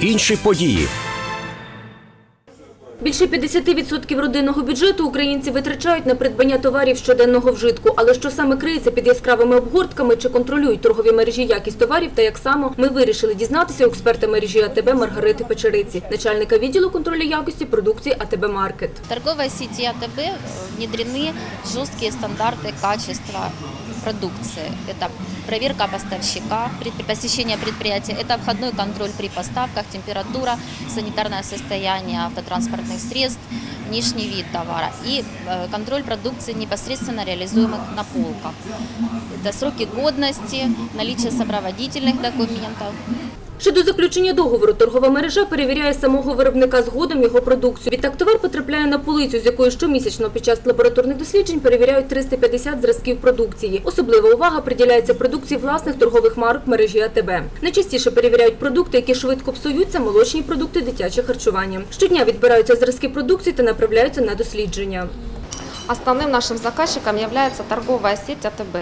Інші події. Більше 50% родинного бюджету українці витрачають на придбання товарів щоденного вжитку. Але що саме криється під яскравими обгортками, чи контролюють торгові мережі якість товарів та як само, ми вирішили дізнатися у експерта мережі АТБ Маргарити Печериці, начальника відділу контролю якості продукції АТБ Маркет. В торговой сети АТБ э, внедрены жесткие стандарты качества продукции. Это проверка поставщика, посещение предприятия, это входной контроль при поставках, температура, санитарное состояние автотранспортных средств, внешний вид товара и э, контроль продукции непосредственно реализуемых на полках. Это сроки годности, наличие сопроводительных документов, Щодо заключення договору, торгова мережа перевіряє самого виробника згодом його продукцію. Відтак товар потрапляє на полицю, з якою щомісячно під час лабораторних досліджень перевіряють 350 зразків продукції. Особлива увага приділяється продукції власних торгових марок мережі АТБ. Найчастіше перевіряють продукти, які швидко псуються, молочні продукти, дитяче харчування. Щодня відбираються зразки продукції та направляються на дослідження. Основным нашим заказчиком является торговая сеть АТБ.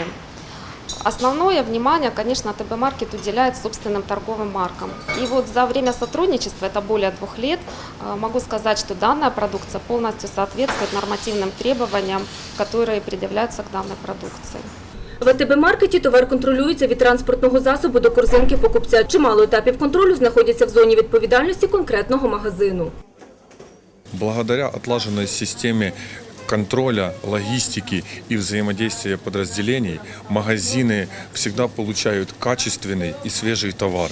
Основное внимание, конечно, АТБ Маркет уделяет собственным торговым маркам. И вот за время сотрудничества, это более двух лет, э, могу сказать, что данная продукция полностью соответствует нормативным требованиям, которые предъявляются к данной продукции. В АТБ маркеті товар контролюється від транспортного засобу до корзинки покупця. Чимало етапів контролю знаходяться в зоні відповідальності конкретного магазину. Благодаря отлаженной системе контроля, логистики и взаимодействия подразделений магазины всегда получают качественный и свежий товар.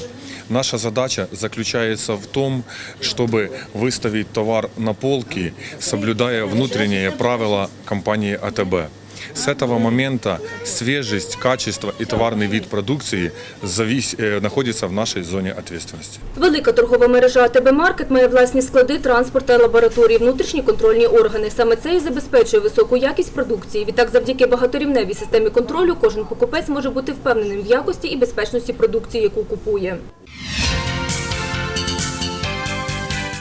Наша задача заключается в том, чтобы выставить товар на полки, соблюдая внутренние правила компании АТБ. С этого момента свежесть, качество и товарный вид продукции завис- э, находится в нашей зоне ответственности. Велика торгова мережа АТБ Маркет має власні склади, транспорт та лабораторії, внутрішні контрольні органи. Саме це і забезпечує високу якість продукції. Відтак, завдяки багаторівневій системі контролю, кожен покупець може бути впевненим в якості і безпечності продукції, яку купує.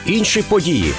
Інші події.